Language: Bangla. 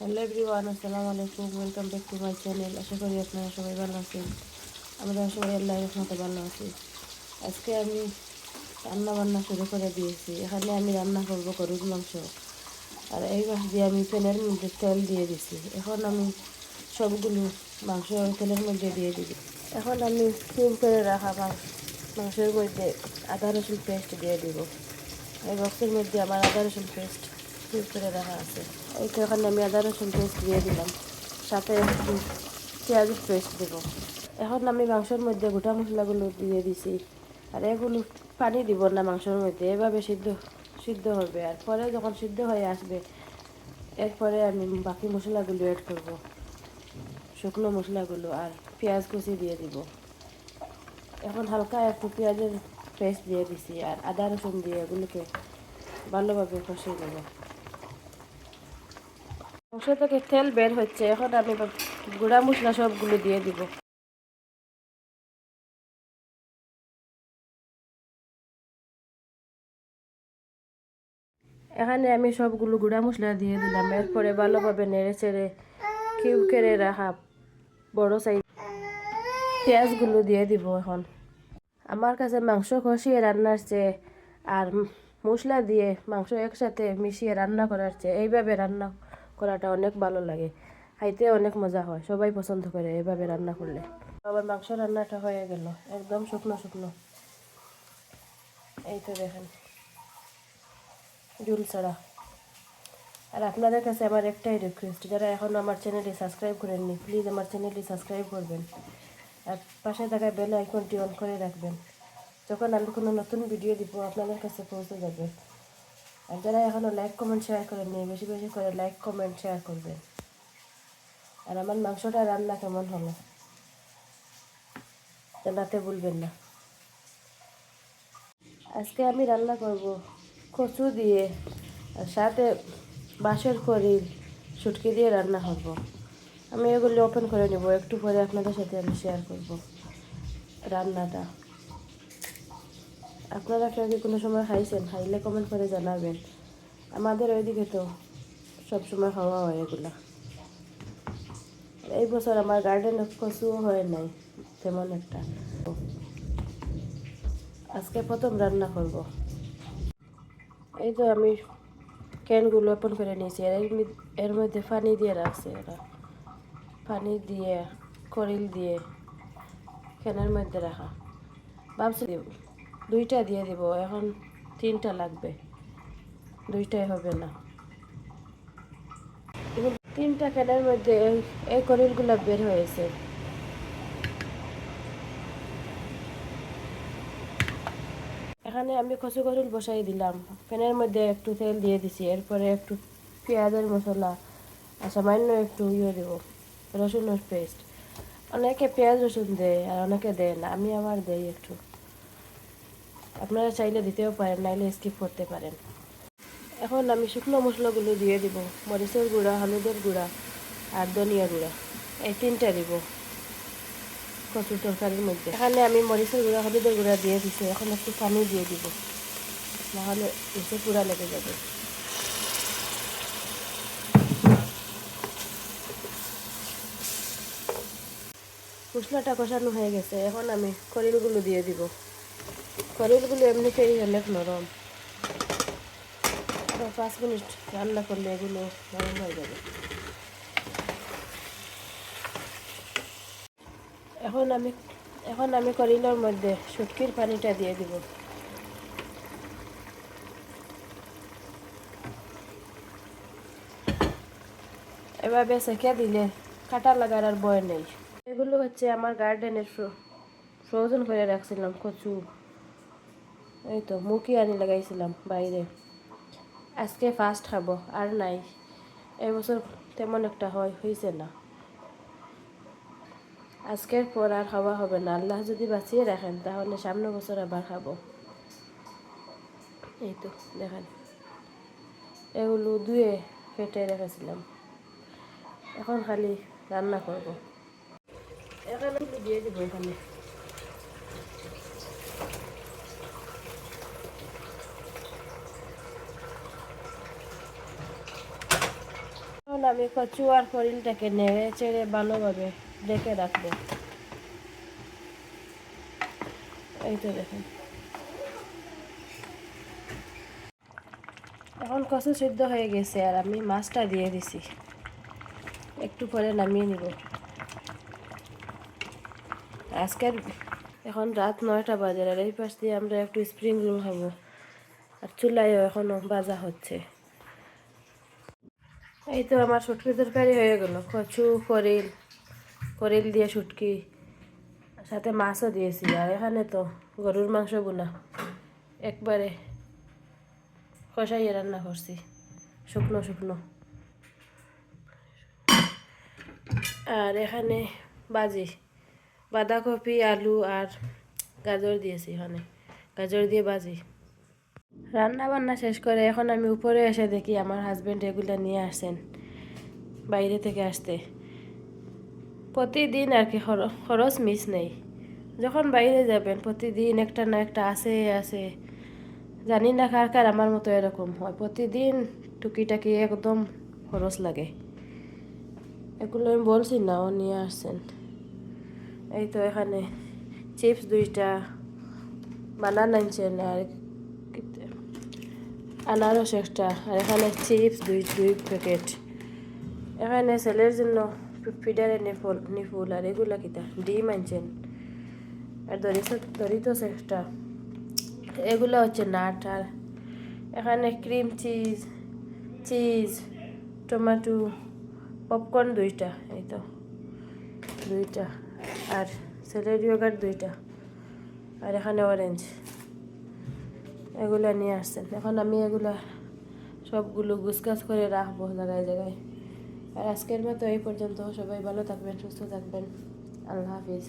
হ্যালো এভরিওয়ান, আসসালামু আলাইকুম। Welcome back to my channel আশা করি আপনারা সবাই ভালো আছেন। আমরা সবাই আল্লাহ রহমতে ভালো আছি। আজকে আমি রান্না বান্না শুরু করে দিয়েছি। এখানে আমি রান্না করব গরুর মাংস। আর এই মাছ দিয়ে আমি প্যানের মধ্যে তেল দিয়ে দিছি। এখন আমি সবগুলো মাংস তেলের মধ্যে দিয়ে দিবি। এখন আমি কিউব করে রাখা মাংস মাংসের মধ্যে আদা, রসুন পেস্ট দিয়ে দিব। এই বক্সের মধ্যে আমার আদা, রসুন পেস্ট কিউব করে রাখা আছে। এই তো এখানে আমি আদা রসুন পেস্ট দিয়ে দিলাম। সাথে পেঁয়াজের পেস্ট দেবো। এখন আমি মাংসের মধ্যে গোটা মশলাগুলো দিয়ে দিছি। আর এগুলো পানি দিব না মাংসের মধ্যে, এভাবে সিদ্ধ সিদ্ধ হবে। আর পরে যখন সিদ্ধ হয়ে আসবে, এরপরে আমি বাকি মশলাগুলো অ্যাড করব। শুকনো মশলাগুলো আর পেঁয়াজ কুচি দিয়ে দিব। এখন হালকা একটু পেঁয়াজের পেস্ট দিয়ে দিছি আর আদা রসুন দিয়ে এগুলোকে ভালোভাবে কষিয়ে নেব। মাংস থেকে তেল বের হচ্ছে, এখন আমি গুঁড়া মশলা সবগুলো দিয়ে দিব। এখানে আমি সবগুলো গুঁড়া মশলা দিয়ে দিলাম, এরপরে ভালোভাবে নেড়ে চেড়ে কিউব করে রাখা বড় সাইজ পেঁয়াজগুলো দিয়ে দিব এখন। আমার কাছে মাংস কষিয়ে রান্নার চেয়ে আর মশলা দিয়ে মাংস একসাথে মিশিয়ে রান্না করার চেয়ে এইভাবে রান্না করাটা অনেক ভালো লাগে। খাইতে অনেক মজা হয়, সবাই পছন্দ করে এভাবে রান্না করলে। আবার মাংস রান্নাটা হয়ে গেল, একদম শুকনো শুকনো। এই তো দেখেন জুল ছাড়া। আর আপনাদের কাছে আমার একটাই রিকোয়েস্ট যারা এখনও আমার চ্যানেলটি সাবস্ক্রাইব করেননি প্লিজ আমার চ্যানেলটি সাবস্ক্রাইব করবেন। আর পাশে থাকা বেল আইকনটি অন করে রাখবেন। যখন আমি কোনো নতুন ভিডিও দিব, আপনাদের কাছে পৌঁছে যাবে। আর যারা এখনও লাইক কমেন্ট শেয়ার করেননি, বেশি বেশি করে লাইক কমেন্ট শেয়ার করবেন। আর আমার মাংসটা রান্না কেমন হলো? জানাতে ভুলবেন না। আজকে আমি রান্না করব কচু দিয়ে, আর সাথে বাঁশের খড়ির শুটকি দিয়ে রান্না করব। আমি এগুলি ওপেন করে নেব, একটু পরে আপনাদের সাথে আমি শেয়ার করব রান্নাটা। আপনারা কেউ কি কোনো সময় খাইছেন খাইলে কমেন্ট করে জানাবেন। আমাদের ওইদিকে তো সব সময় খাওয়া হয় এগুলা। এই বছর আমার গার্ডেনে কচুও হয় নাই, তেমন একটা। আজকে প্রথম রান্না করব। এই তো আমি ক্যানগুলো ওপেন করে নিয়েছি, এর এর মধ্যে পানি দিয়ে রাখছে এরা। পানি দিয়ে, করিল দিয়ে ক্যানের মধ্যে রাখা। ভাবছি দুইটা দিয়ে দিব, এখন তিনটা লাগবে। দুইটাই হবে না। তিনটা ক্যানের মধ্যে এই- করিলগুলো বের হয়েছে। এখানে আমি কচু করিল বসাই দিলাম। প্যানের মধ্যে একটু তেল দিয়ে দিছি, এরপরে একটু পেঁয়াজের মশলা আর সামান্য একটু ইয়ে দেবো, রসুনের পেস্ট অনেকে পেঁয়াজ রসুন দেয় আর অনেকে দেয় না, আমি আবার দেই একটু। আপনারা চাইলে দিতেও পারেন, নাইলে স্কিপ করতে পারেন। এখন আমি শুকনো মশলাগুলো দিয়ে দিব, মরিচের গুঁড়া, হলুদের গুঁড়া আর ধনিয়া গুঁড়া। এই তিনটা দিব কচুর তরকারির মধ্যে। এখানে আমি মরিচের গুঁড়া, হলুদের গুঁড়া দিয়ে দিছি। এখন একটু পানি দিয়ে দিব, নাহলে এসে পুরা লেগে যাবে। মশলাটা কষানো হয়ে গেছে। এখন আমি করিলগুলো দিয়ে দিব। করিলগুলো এমনিতেই অনেক নরম। পাঁচ মিনিট রান্না করলে এগুলো নরম হয়ে যাবে। এখন আমি এখন আমি করিলের মধ্যে শুটকির পানিটা দিয়ে দিব। এভাবে সেকে দিলে কাটা লাগার আর বয় নেই। এগুলো হচ্ছে আমার গার্ডেনের ফ্রোজেন করে রাখছিলাম কচু। এই তো মুখি আনি লাগাইছিলাম বাইরে। আজকে ফার্স্ট খাব, আর নাই। এবছর তেমন একটা হয় হয়েছে না। আজকের পর আর খাওয়া হবে না। আল্লাহ যদি বাঁচিয়ে রাখেন, তাহলে সামনে বছর আবার খাব। এই তো, দেখেন। এগুলো ধুয়ে কেটে রেখেছিলাম। এখন খালি রান্না করব। এখানে দিয়ে দিব এখানে। এখন আমি কচু আর করিলটাকে নেড়ে চেড়ে ভালোভাবে ডেকে রাখব। এই তো দেখুন। এখন কচু সিদ্ধ হয়ে গেছে আর আমি মাছটা দিয়ে দিছি। একটু পরে নামিয়ে নিব। আজকের এখন রাত নয়টা বাজার আর এই পাশ দিয়ে আমরা একটু স্প্রিং রোল খাব। আর চুলাইও এখনও বাজা হচ্ছে। এই তো আমার শুটকি তরকারি হয়ে গেল। কচু, করিল করিল দিয়ে শুটকি সাথে মাছও দিয়েছি। আর এখানে তো গরুর মাংস বোনা। একবারে কষাইয়ে রান্না করছি, শুকনো শুকনো। আর এখানে বাজি, বাঁধাকপি, আলু আর গাজর দিয়েছি এখানে। গাজর দিয়ে বাজি। রান্না বান্না শেষ করে এখন আমি উপরে এসে দেখি আমার হাজব্যান্ড এগুলো নিয়ে আসেন বাইরে থেকে আসতে। প্রতিদিন আর কি খর- খরচ মিস নেই। যখন বাইরে যাবেন প্রতিদিন একটা না একটা আসে আসে। জানি না কার কার আমার মতো এরকম হয়, প্রতিদিন টুকিটাকি একদম খরচ লাগে। এগুলো আমি বলছি না, ও নিয়ে আসছেন। এই তো এখানে চিপস দুইটা বানান আনছেন আর আনারস একটা, আর এখানে চিপস দুই দুই প্যাকেট। এখানে ছেলের জন্য ফিডারে নিফুল নিফুল, আর এগুলা কিতা? ডিম আনছেন। আর দরিত দরিতস একটা। এগুলো হচ্ছে নাট, আর এখানে cream cheese cheese, tomato, popcorn দুইটা, এই তো। দুইটা। আর ইয়োগার্ট দুইটা। আর এখানে অরেঞ্জ এগুলা নিয়ে আসছেন। এখন আমি এগুলা সবগুলো গুছগাছ করে রাখব জায়গায় জায়গায়। আর আজকের মতো এই পর্যন্ত। সবাই ভালো থাকবেন, সুস্থ থাকবেন। আল্লাহ হাফিজ।